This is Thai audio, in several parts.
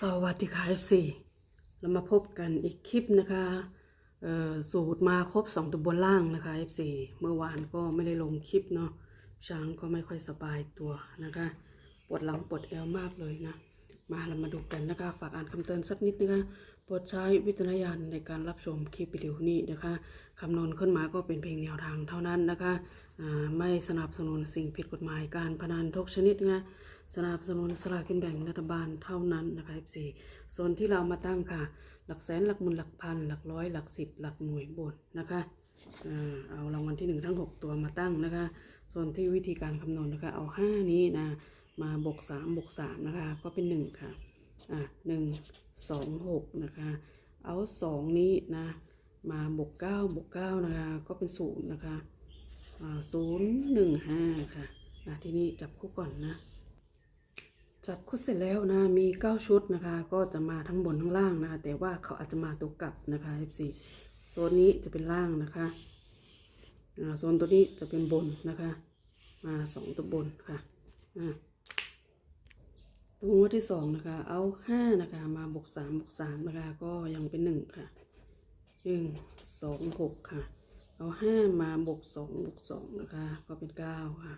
สวัสดีค่ะ FC เรามาพบกันอีกคลิปนะคะสูตรมาครบ2ตัวบนล่างนะคะ FC เมื่อวานก็ไม่ได้ลงคลิปเนาะช้างก็ไม่ค่อยสบายตัวนะคะปวดหลังปวดเอวมากเลยนะ มาเรามาดูกันนะคะ ฝากอ่านคำเตือนสักนิดนะคะ โปรดใช้วิจารณญาณในการรับชมคลิปวิดีโอนี้นะคะคำนวณขึ้นมาก็เป็นเพียงแนวทางเท่านั้นนะคะไม่สนับสนุนสิ่งผิดกฎหมายการพนันทุกชนิดนะสนับสนุนสลากกินแบ่งรัฐบาลเท่านั้นนะคะ FC ส่วนที่เรามาตั้งค่ะ หลักแสนหลักหมื่นหลักพันหลักร้อยหลักสิบหลักหน่วยบนนะคะเอารางวัลที่หนึ่งทั้งหกตัวมาตั้งนะคะ ส่วนที่วิธีการคำนวณนะคะ เอาห้านี้นะมาบวกสามบวกสามนะคะ ก็เป็นหนึ่งค่ะ อะหนึ่งสองหกนะคะ เอาสองนี้นะ มาบวกเก้าบวกเก้านะคะ ก็เป็นศูนย์นะคะอ่าศูนย์หนึ่งห้าค่ะนะทีนี้จับคู่ก่อนนะ จับคู่เสร็จแล้วนะ มีเก้าชุดนะคะ ก็จะมาทั้งบนทั้งล่างนะคะ แต่ว่าเขาอาจจะมาตัวกลับนะคะ F4 โซนนี้จะเป็นล่างนะคะโซนตัวนี้จะเป็นบนนะคะ มาสองตัวบนค่ะอ่า ดูงวดที่สองนะคะ เอาห้านะคะ มาบวกสามบวกสามนะคะ ก็ยังเป็นหนึ่งค่ะหนึ่งสองหกค่ะ เอาห้ามาบวกสองบวกสองนะคะ ก็เป็นเก้าค่ะ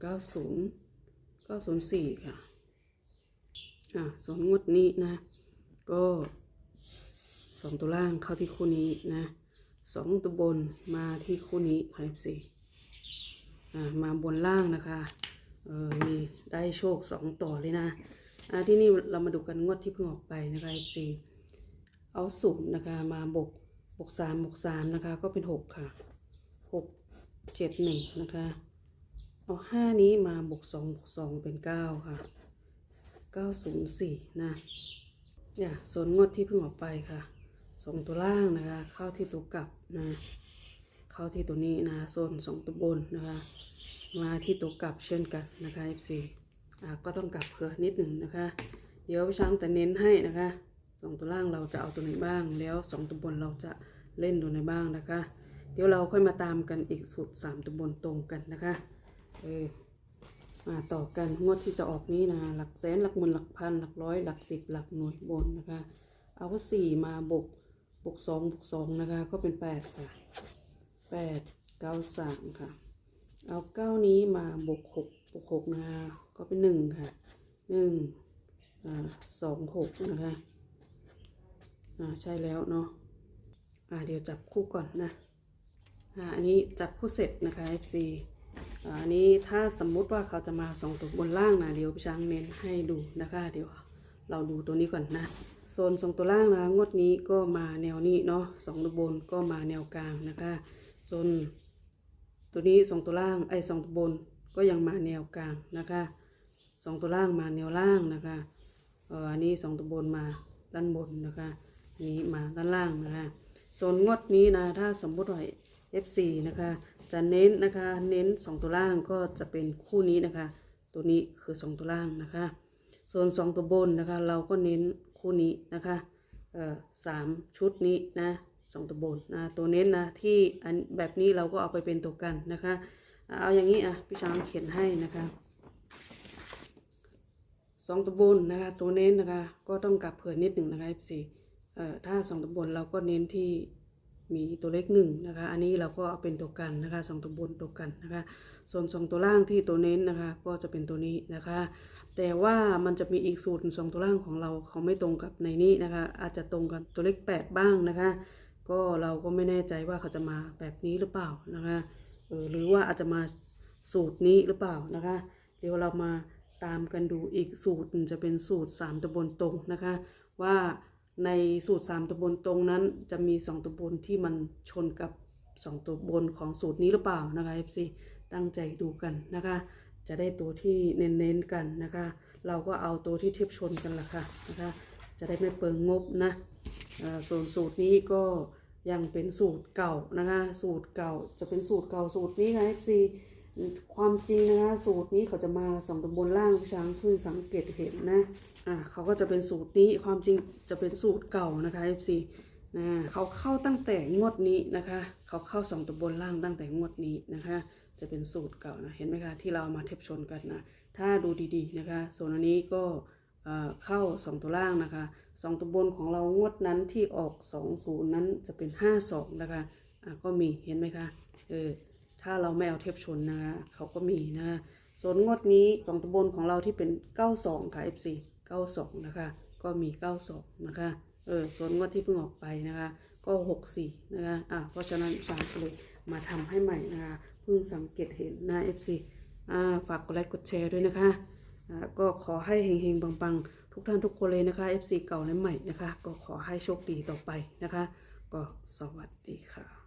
เก้าศูนย์เก้าศูนย์สี่ค่ะอ่าสองงวดนี้นะ ก็สองตัวล่างเข้าที่คู่นี้นะสองตัวบนมาที่คู่นี้ค่ะสี่อ่ามาบนล่างนะคะ เออนี่ได้โชคสองต่อเลยนะอ่าที่นี่เรามาดูกันงวดที่เพิ่งออกไปนะคะ FC เอาศูนย์นะคะมาบวกบวกสามบวกสามนะคะ ก็เป็นหกค่ะหกเจ็ดหนึ่งนะคะเอาห้านี้มาบวกสองบวกสองเป็นเก้าค่ะเก้าศูนย์สี่นะเนี่ยส่วนงวดที่เพิ่งออกไปค่ะสองตัวล่างนะคะ เข้าที่ตัวกลับนะ เข้าที่ตัวนี้นะโซนสองตัวบนนะคะมาที่ตัวกลับเช่นกันนะคะ FC อ่าก็ต้องกลับเผื่อนิดหนึ่งนะคะ เดี๋ยวช่างจะเน้นให้นะคะสองตัวล่างเราจะเอาตัวไหนบ้าง แล้วสองตัวบนเราจะเล่นตัวไหนบ้างนะคะ เดี๋ยวเราค่อยมาตามกันอีกสูตรสามตัวบนตรงกันนะคะเออมาต่อกันงวดที่จะออกนี้นะหลักแสนหลักหมื่นหลักพันหลักร้อยหลักสิบหลักหน่วยบนนะคะ เอาว่าสี่มาบวกบวกสองบวกสองนะคะ ก็เป็นแปดค่ะ แปดเก้าสามค่ะ เอาเก้านี้มาบวกหกบวกหกนะคะก็เป็นหนึ่งค่ะหนึ่งสองหกนะคะอ่าใช่แล้วเนาะอ่าเดี๋ยวจับคู่ก่อนนะอ่าอันนี้จับคู่เสร็จนะคะ FC อ่าอันนี้ถ้าสมมุติว่าเขาจะมาสองตัวบนล่างนะเดี๋ยวพี่ช้างเน้นให้ดูนะคะ เดี๋ยวเราดูตัวนี้ก่อนนะโซนสองตัวล่างนะงวดนี้ก็มาแนวนี้เนาะสองตัวบนก็มาแนวกลางนะคะ โซนตัวนี้สองตัวล่างไอ้สองตัวบนก็ยังมาแนวกลางนะคะสองตัวล่างมาแนวล่างนะคะเอออันนี้สองตัวบนมาด้านบนนะคะนี้มาด้านล่างนะคะส่วนงวดนี้นะถ้าสมมติว่า F4 นะคะจะเน้นนะคะเน้นสองตัวล่างก็จะเป็นคู่นี้นะคะ ตัวนี้คือสองตัวล่างนะคะ ส่วนสองตัวบนนะคะ เราก็เน้นคู่นี้นะคะเอ่อสามชุดนี้นะ สองตัวบนนะตัวเน้นนะที่อันแบบนี้เราก็เอาไปเป็นตัวกันนะคะอะเอาอย่างนี้อะพี่ช้างเขียนให้นะคะสองตัวบนนะคะตัวเน้นนะคะก็ต้องกลับเผื่อนิดหนึ่งนะคะ F4 เอ่อถ้าสองตัวบนเราก็เน้นที่มีตัวเลขหนึ่งนะคะอันนี้เราก็เอาเป็นตัวกันนะคะสองตัวบนตัวกันนะคะส่วนสองตัวล่างที่ตัวเน้นนะคะก็จะเป็นตัวนี้นะคะ แต่ว่ามันจะมีอีกสูตรสองตัวล่างของเราเขาไม่ตรงกับในนี้นะคะอาจจะตรงกับตัวเลขแปดบ้างนะคะ ก็เราก็ไม่แน่ใจว่าเขาจะมาแบบนี้หรือเปล่านะคะเออหรือว่าอาจจะมาสูตรนี้หรือเปล่านะคะ เดี๋ยวเรามาตามกันดูอีกสูตรจะเป็นสูตรสามตัวบนตรงนะคะ ว่าในสูตรสามตัวบนตรงนั้นจะมีสองตัวบนที่มันชนกับสองตัวบนของสูตรนี้หรือเปล่านะคะ FC ตั้งใจดูกันนะคะ จะได้ตัวที่เน้นๆกันนะคะ เราก็เอาตัวที่เทียบชนกันละค่ะนะคะ จะได้ไม่เปลืองงบนะส่วนสูตรนี้ก็ ยังเป็นสูตรเก่านะคะ สูตรเก่าจะเป็นสูตรเก่าสูตรนี้ค่ะ FC ความจริงนะคะ สูตรนี้เขาจะมาสองตำบนล่างผู้ช้างเพิ่งสังเกตเห็นนะอ่าเขาก็จะเป็นสูตรนี้ความจริงจะเป็นสูตรเก่านะคะ FC นะเขาเข้าตั้งแต่งวดนี้นะคะ เขาเข้าสองตำบนล่างตั้งแต่งวดนี้นะคะ จะเป็นสูตรเก่านะเห็นไหมคะที่เราเอามาเทียบชนกันนะถ้าดูดีๆนะคะ ส่วนอันนี้ก็ เข้า2ตัวล่างนะคะ2ตัวบนของเรางวดนั้นที่ออก20นั้นจะเป็น52นะคะอะก็มีเห็นไหมคะเออถ้าเราไม่เอาเทียบชนนะคะเขาก็มีนะคะส่วนงวดนี้2ตัวบนของเราที่เป็น92ค่ะ FC 92นะคะก็มี92นะคะเออส่วนงวดที่เพิ่งออกไปนะคะก็64นะคะอะเพราะฉะนั้นสามก็เลยมาทำให้ใหม่นะคะเพิ่งสังเกตเห็นนะ FC อ่าฝากกดไลค์กดแชร์ด้วยนะคะ อ่าก็ขอให้เฮงๆปังๆ ทุกท่านทุกคนเลยนะคะ FC เก่าและใหม่นะคะ ก็ขอให้โชคดีต่อไปนะคะ ก็สวัสดีค่ะ